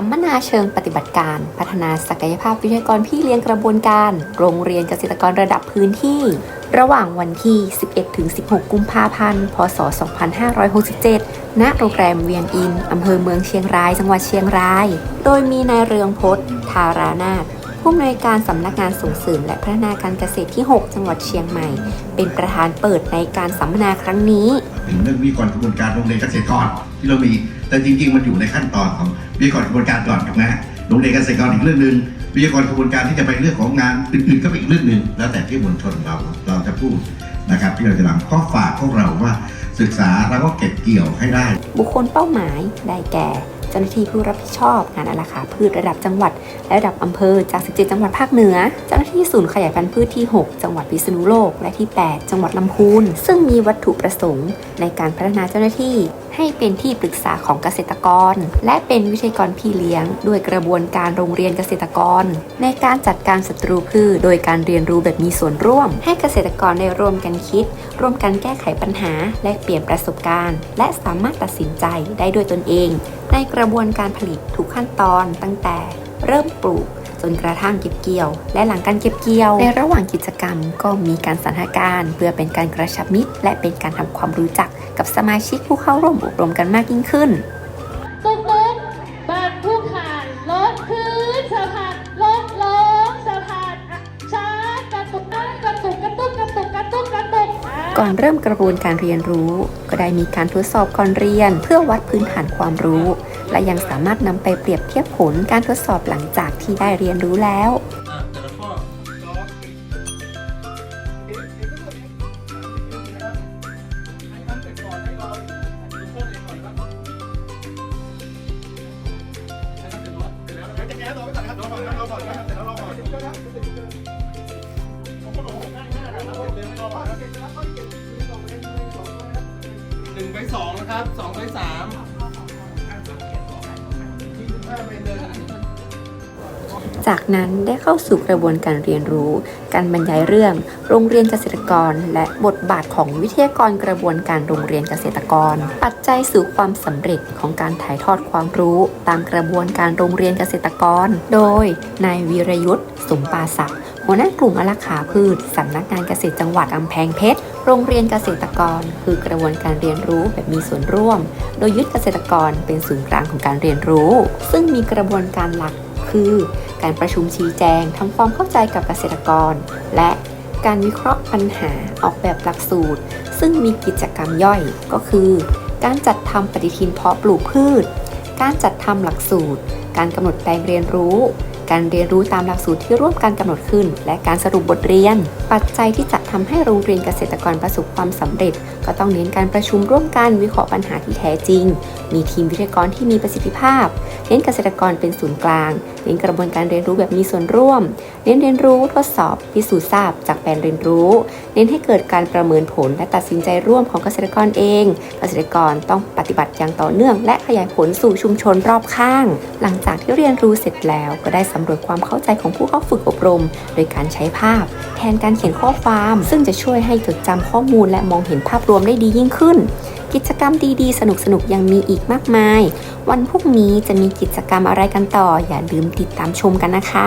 สัมมนาเชิงปฏิบัติการ พัฒนาศักยภาพวิทยากรพี่เลี้ยงกระบวนการ โรงเรียนเกษตรกรระดับพื้นที่ ระหว่างวันที่ 11-16 กุมภาพันธ์ พศ 2567 ณ โรงแรมเวียงอิน อำเภอเมืองเชียงราย จังหวัดเชียงราย โดยมีนายเรืองพจน์ทารานาถผู้อำนวยการสำนักงานส่งเสริมและพัฒนาการเกษตรที่ 6 จังหวัดเชียงใหม่ เป็นประธานเปิดในการสัมมนาครั้งนี้ถึงเรื่องวิทยากรกระบวนการโรงเรียนเกษตรกรที่เรามี แต่จริง ๆ มันอยู่ในขั้นตอนของวิทยากรกระบวนการก่อนถูกไหมโรงเรียนเกษตรกรอีกเรื่องหนึ่งวิทยากรกระบวนการที่จะไปเรื่องของงานอื่นๆก็เป็นอีกเรื่องหนึ่งแล้วแต่ที่มวลชนเราเราจะพูดนะครับที่เราจะนำก็ฝากพวกเราว่าศึกษาแล้วก็เก็บเกี่ยวให้ได้ บุคคลเป้าหมายได้แก่เจ้าหน้าที่ผู้รับผิดชอบงานอาราขาพืชระดับจังหวัดและระดับอำเภอจาก 17 จังหวัดภาคเหนือ เจ้าหน้าที่ศูนย์ขยายพันธุ์พืชที่ 6 จังหวัดพิษณุโลก และที่ 8 จังหวัดลำพูน ซึ่งมีวัตถุประสงค์ในการพัฒนาเจ้าหน้าที่ ให้เป็นที่ปรึกษาของเกษตรกร และเป็นวิทยากรพี่เลี้ยง ด้วยกระบวนการโรงเรียนเกษตรกร ในการจัดการศัตรูพืชโดยการเรียนรู้แบบมีส่วนร่วม ให้เกษตรกรได้ร่วมกันคิด ร่วมกันแก้ไขปัญหา และเปลี่ยนประสบการณ์ และสามารถตัดสินใจได้ด้วยตนเอง ในกระบวนการผลิตทุกขั้นตอนตั้งแต่เริ่มปลูก จนกระทั่งเก็บเกี่ยว และหลังการเก็บเกี่ยว ในระหว่างกิจกรรมก็มีการสรรหาการเพื่อเป็นการกระชับมิตร และเป็นการทำความรู้จักกับสมาชิกผู้เข้าร่วมอบรมกันมากยิ่งขึ้นตุกลุกบางผู้ขานลดพื้นสะพานลดลงสะพานอะช้ากระตุกนะกระตุกกระตุกกระตุกกระตุกกระตุกอะก่อนเริ่มกระบวนการเรียนรู้ ก็ได้มีการทดสอบก่อนเรียน เพื่อวัดพื้นฐานความรู้ และยังสามารถนำไปเปรียบเทียบผลการทดสอบหลังจากที่ได้เรียนรู้แล้ว หนึ่งไปสองนะครับสองไปสาม จากนั้นได้เข้าสู่กระบวนการเรียนรู้ การบรรยายเรื่อง โรงเรียนเกษตรกร และบทบาทของวิทยากรกระบวนการโรงเรียนเกษตรกร ปัจจัยสู่ความสำเร็จของการถ่ายทอดความรู้ ตามกระบวนการโรงเรียนเกษตรกร โดยนายวีรยุทธ์สมปาศักดิ์ หัวหน้ากลุ่มอารักขาพืชสำนักงานเกษตรจังหวัดกำแพงเพชร โรงเรียนเกษตรกร คือกระบวนการเรียนรู้แบบมีส่วนร่วม โดยยึดเกษตรกรเป็นศูนย์กลางของการเรียนรู้ ซึ่งมีกระบวนการหลักคือ การประชุมชี้แจงทำความเข้าใจกับเกษตรกร และการวิเคราะห์ปัญหาออกแบบหลักสูตร ซึ่งมีกิจกรรมย่อยก็คือ การจัดทำปฏิทินเพาะปลูกพืช การจัดทำหลักสูตร การกำหนดแปลงเรียนรู้ การเรียนรู้ตามหลักสูตรที่ร่วมกันกำหนดขึ้น และการสรุปบทเรียน ปัจจัยที่จะทำให้โรงเรียนเกษตรกรประสบความสำเร็จ ก็ต้องเน้นการประชุมร่วมกันวิเคราะห์ปัญหาที่แท้จริง มีทีมวิทยากรที่มีประสิทธิภาพ เน้นเกษตรกรเป็นศูนย์กลาง เน้นกระบวนการเรียนรู้แบบมีส่วนร่วม เน้นเรียนรู้ทดสอบ พิสูจน์ทราบ จากแปลนเรียนรู้ เน้นให้เกิดการประเมินผลและตัดสินใจร่วมของเกษตรกรเอง เกษตรกรต้องปฏิบัติอย่างต่อเนื่อง และขยายผลสู่ชุมชนรอบข้าง หลังจากที่เรียนรู้เสร็จแล้วก็ได้สำรวจความเข้าใจของผู้เข้าฝึกอบรม โดยการใช้ภาพ แทนการเขียนข้อความ ซึ่งจะช่วยให้จดจำข้อมูลและมองเห็นภาพรวมได้ดียิ่งขึ้น กิจกรรมดีๆ สนุกๆ ยังมีอีกมากมาย วันพรุ่งนี้จะมีกิจกรรมอะไรกันต่อ อย่าลืมติดตามชมกันนะคะ